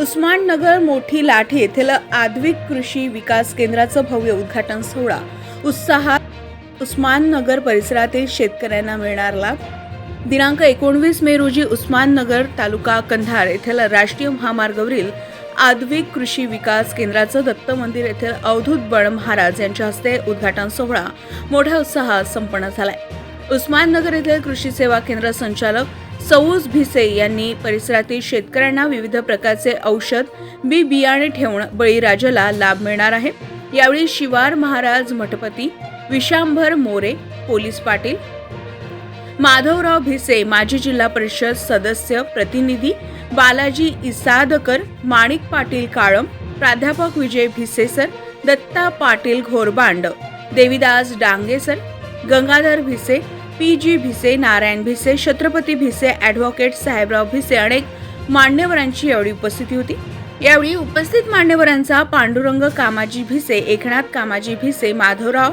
उस्माननगर मोठी लाठी येथील आद्विक कृषी विकास केंद्राचं भव्य उद्घाटन सोहळा. उत्साहात उस्माननगर परिसरातील शेतकऱ्यांना मिळणार लाभ. दिनांक एकोणवीस मे रोजी उस्माननगर तालुका कंधार येथील राष्ट्रीय महामार्गावरील आद्विक कृषी विकास केंद्राचं दत्त मंदिर येथील अवधूत बळ महाराज यांच्या हस्ते उद्घाटन सोहळा मोठ्या उत्साहात संपन्न झालाय. उस्माननगर येथील कृषी सेवा केंद्र संचालक सौज भिसे यांनी परिसरातील शेतकऱ्यांना विविध प्रकारचे औषध बी बियाणे ठेवून बळीराजाला लाभ मिळणार आहे. यावेळी शिवार महाराज मठपती विशांभर मोरे पोलीस पाटील माधवराव भिसे माजी जिल्हा परिषद सदस्य प्रतिनिधी बालाजी इसादकर माणिक पाटील काळम प्राध्यापक Vijay Bhise sir Datta Patil Ghorband Devidas Dange sir Gangadhar Bhise P G Bhise Narayan Bhise Chhatrapati Bhise advocate Sahebrao Bhise अनेक मान्यवरांची यावेळी उपस्थिती होती. यावेळी उपस्थित मान्यवरांचा पांडुरंग कामाजी भिसे एकनाथ कामाजी भिसे माधवराव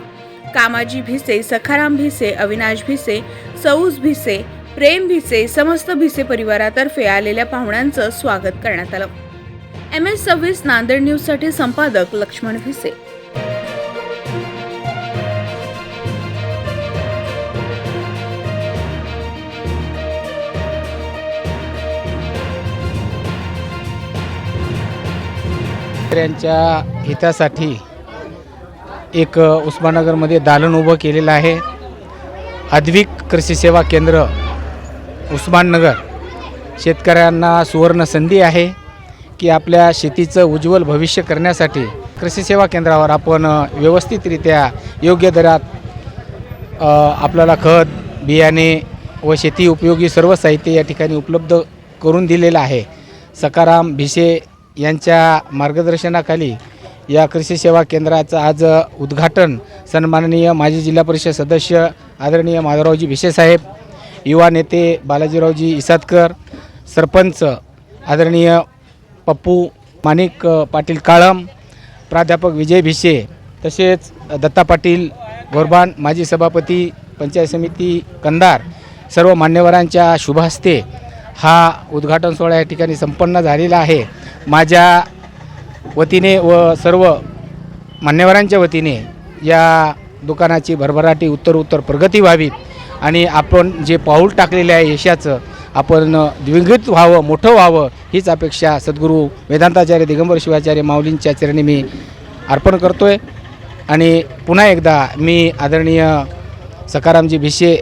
कामाजी भिसे सखाराम भिसे अविनाश भिसे सौज भिसे प्रेम भिसे समस्त भिसे परिवारातर्फे आलेल्या पाहुण्यांचं स्वागत करण्यात आलं. एम एस सव्वीस नांदेड न्यूजसाठी संपादक लक्ष्मण भिसे. शेतकऱ्यांच्या हितासाठी एक उस्मानगरमध्ये दालन उभं केलेलं आहे. अद्विक कृषी सेवा केंद्र उस्माननगर. शेतकऱ्यांना सुवर्ण संधी आहे की आपल्या शेतीचं उज्ज्वल भविष्य करण्यासाठी कृषी सेवा केंद्रावर आपण व्यवस्थितरित्या योग्य दरात आपल्याला खत बियाणे व शेती उपयोगी सर्व साहित्य या ठिकाणी उपलब्ध करून दिलेलं आहे. सकाराम भिसे यांच्या मार्गदर्शनाखाली या कृषी सेवा केंद्राचं आज उद्घाटन सन्माननीय माजी जिल्हा परिषद सदस्य आदरणीय माधवरावजी भिसेसाहेब युवा नेते बालाजीरावजी इसादकर सरपंच आदरणीय पप्पू माणिक पाटील काळम प्राध्यापक विजय भिसे तसेच दत्ता पाटील गोरबान माजी सभापती पंचायत समिती कंदार सर्व मान्यवरांच्या शुभहस्ते हा उद्घाटन सोहळा या ठिकाणी संपन्न झालेला आहे. माझ्या वतीने व सर्व मान्यवरांच्या वतीने या दुकानाची भरभराटी उत्तर उत्तर प्रगती व्हावी आणि आपण जे पाऊल टाकलेले आहे यशाचं आपण द्विंगित व्हावं मोठं व्हावं हीच अपेक्षा सद्गुरू वेदांताचार्य दिगंबर शिवाचार्य माऊलींच्या चरणी मी अर्पण करतो आहे आणि पुन्हा एकदा मी आदरणीय सकारामजी भिसे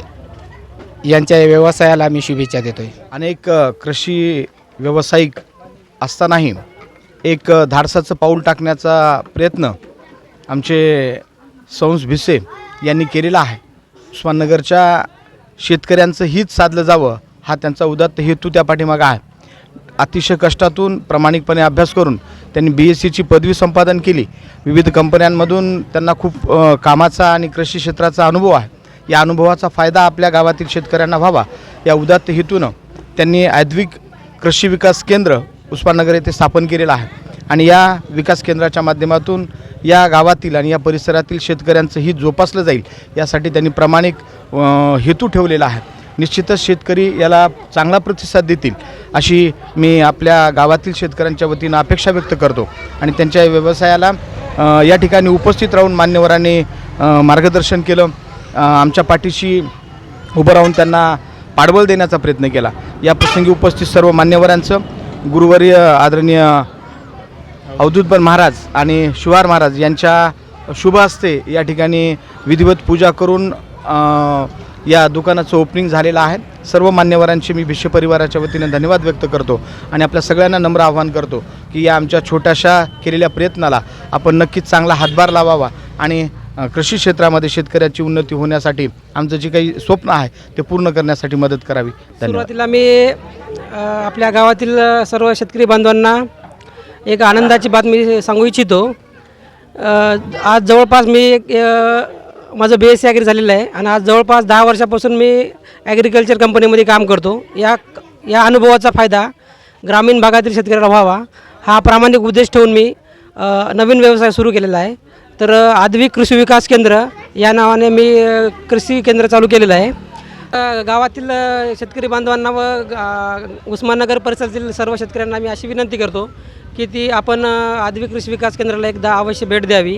यांच्या या व्यवसायाला मी शुभेच्छा देतो आहे अनेक कृषी व्यावसायिक असतानाही एक धाडसाचं पाऊल टाकण्याचा प्रयत्न आमचे संस भिसे यांनी केलेला आहे. उस्माननगरच्या शेतकऱ्यांचं हित साधलं जावं हा त्यांचा उदात्त हेतू त्या पाठीमागं आहे. अतिशय कष्टातून प्रामाणिकपणे अभ्यास करून त्यांनी बी एस सीची पदवी संपादन केली. विविध कंपन्यांमधून त्यांना खूप कामाचा आणि कृषी क्षेत्राचा अनुभव आहे. या अनुभवाचा फायदा आपल्या गावातील शेतकऱ्यांना व्हावा. या उदात्त हेतूनं त्यांनी आद्विक कृषी विकास केंद्र पुष्पानगर येथे स्थापन केलेलं आहे. आणि या विकास केंद्राच्या माध्यमातून या गावातील आणि या परिसरातील शेतकऱ्यांचं हित जोपासलं जाईल. यासाठी त्यांनी प्रामाणिक हेतू ठेवलेला आहे. निश्चितच शेतकरी याला चांगला प्रतिसाद देतील अशी मी आपल्या गावातील शेतकऱ्यांच्या वतीनं अपेक्षा व्यक्त करतो. आणि त्यांच्या व्यवसायाला या ठिकाणी उपस्थित राहून मान्यवरांनी मार्गदर्शन केलं. आमच्या पाठीशी उभं राहून त्यांना पाठबळ देण्याचा प्रयत्न केला. या प्रसंगी उपस्थित सर्व मान्यवरांचं गुरुवारी आदरणीय अवधूतबन महाराज आणि शिवार महाराज यांच्या शुभ हस्ते या ठिकाणी विधिवत पूजा करून या दुकानाचं ओपनिंग झालेलं आहे. सर्व मान्यवरांचे मी भिष्य परिवाराच्या वतीने धन्यवाद व्यक्त करतो आणि आपल्या सगळ्यांना नम्र आवाहन करतो की या आमच्या छोट्याशा केलेल्या प्रयत्नाला आपण नक्कीच चांगला हातभार लावावा आणि कृषी क्षेत्रामध्ये शेतकऱ्याची उन्नती होण्यासाठी आमचं जे काही स्वप्न आहे ते पूर्ण करण्यासाठी मदत करावी. धन्यवाद. सुरुवातीला मी आपल्या गावातील सर्व शेतकरी बांधवांना एक आनंदाची बातमी सांगू इच्छितो. आज जवळपास मी एक, माझं बी एस सी ॲग्री झालेलं आहे आणि आज जवळपास दहा वर्षापासून मी ॲग्रिकल्चर कंपनीमध्ये काम करतो. या या अनुभवाचा फायदा ग्रामीण भागातील शेतकऱ्याला व्हावा. हा प्रामाणिक उद्देश ठेवून मी नवीन व्यवसाय सुरू केलेला आहे. तर आदवी कृषी विकास केंद्र या नावाने मी कृषी केंद्र चालू केलेलं आहे. गावातील शेतकरी बांधवांना व उस्माननगर परिसरातील सर्व शेतकऱ्यांना मी अशी विनंती करतो की ती आपण आदवी कृषी विकास केंद्राला एकदा अवश्य भेट द्यावी.